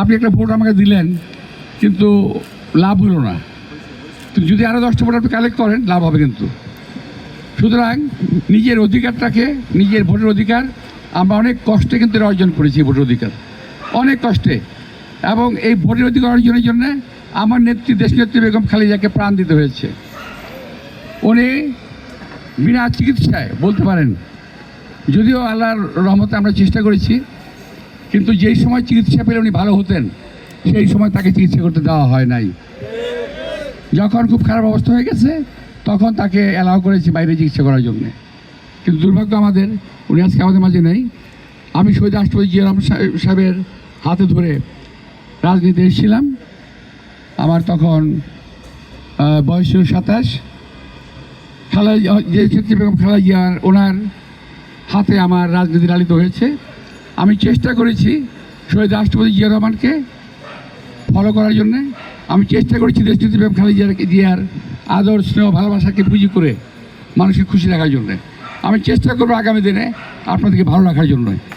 আপনি একটা ভোট আমাকে দিলেন, কিন্তু লাভ হলো না। তো যদি আরও দশটা ভোট আপনি কালেক্ট করেন, লাভ হবে কিন্তু। সুতরাং নিজের অধিকারটাকে, নিজের ভোটের অধিকার, আমরা অনেক কষ্টে কিন্তু অর্জন করেছি ভোটের অধিকার। অনেক কষ্টে। এবং এই ভোটের অধিকার অর্জনের জন্য আমার নেত্রী, দেশনেত্রী বেগম খালেদাকে প্রাণ দিতে হয়েছে। উনি বিনা চিকিৎসায় বলতে পারেন, যদিও আল্লাহর রহমতে আমরা চেষ্টা করেছি কিন্তু যেই সময় চিকিৎসা পেলে উনি ভালো হতেন, সেই সময় তাকে চিকিৎসা করতে দেওয়া হয় নাই। যখন খুব খারাপ অবস্থা হয়ে গেছে, তখন তাকে অ্যালাউ করেছি বাইরে চিকিৎসা করার জন্য। কিন্তু দুর্ভাগ্য আমাদের, উনি আজকে আমাদের মাঝে নেই। আমি শহীদ রাষ্ট্রপতি জিয়া রহমান সাহেব- সাহেবের হাতে ধরে রাজনীতি এসেছিলাম। আমার তখন বয়স ছিল সাতাশ। খালা যে বেগম খালা জিয়ার ওনার হাতে আমার রাজনীতি লালিত হয়েছে। আমি চেষ্টা করেছি শহীদ রাষ্ট্রপতি জিয়া রহমানকে ফলো করার জন্যে। আমি চেষ্টা করেছি দেশনীতি খালি জিয়ার জিয়ার আদর, স্নেহ, ভালোবাসাকে পুঁজি করে মানুষকে খুশি রাখার জন্য। আমি চেষ্টা করব আগামী দিনে আপনাদেরকে ভালো রাখার জন্য।